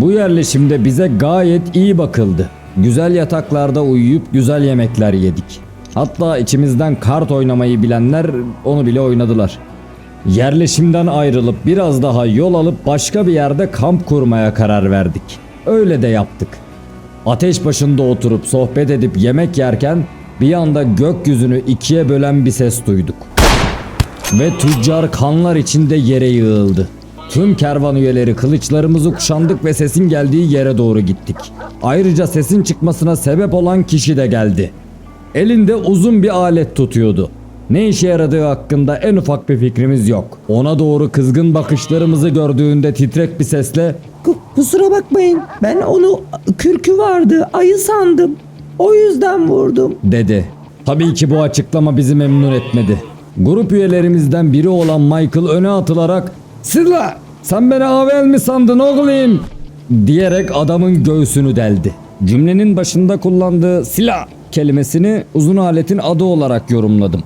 Bu yerleşimde bize gayet iyi bakıldı. Güzel yataklarda uyuyup güzel yemekler yedik. Hatta içimizden kart oynamayı bilenler onu bile oynadılar. Yerleşimden ayrılıp biraz daha yol alıp başka bir yerde kamp kurmaya karar verdik. Öyle de yaptık. Ateş başında oturup sohbet edip yemek yerken bir anda gökyüzünü ikiye bölen bir ses duyduk. Ve tüccar kanlar içinde yere yığıldı. Tüm kervan üyeleri kılıçlarımızı kuşandık ve sesin geldiği yere doğru gittik. Ayrıca sesin çıkmasına sebep olan kişi de geldi. Elinde uzun bir alet tutuyordu. Ne işe yaradığı hakkında en ufak bir fikrimiz yok. Ona doğru kızgın bakışlarımızı gördüğünde titrek bir sesle Ku- Kusura bakmayın ben onu kürkü vardı ayı sandım. O yüzden vurdum. dedi. Tabii ki bu açıklama bizi memnun etmedi. Grup üyelerimizden biri olan Michael öne atılarak Sıla sen beni avel mi sandın oğlum? diyerek adamın göğsünü deldi. Cümlenin başında kullandığı silah kelimesini uzun aletin adı olarak yorumladım.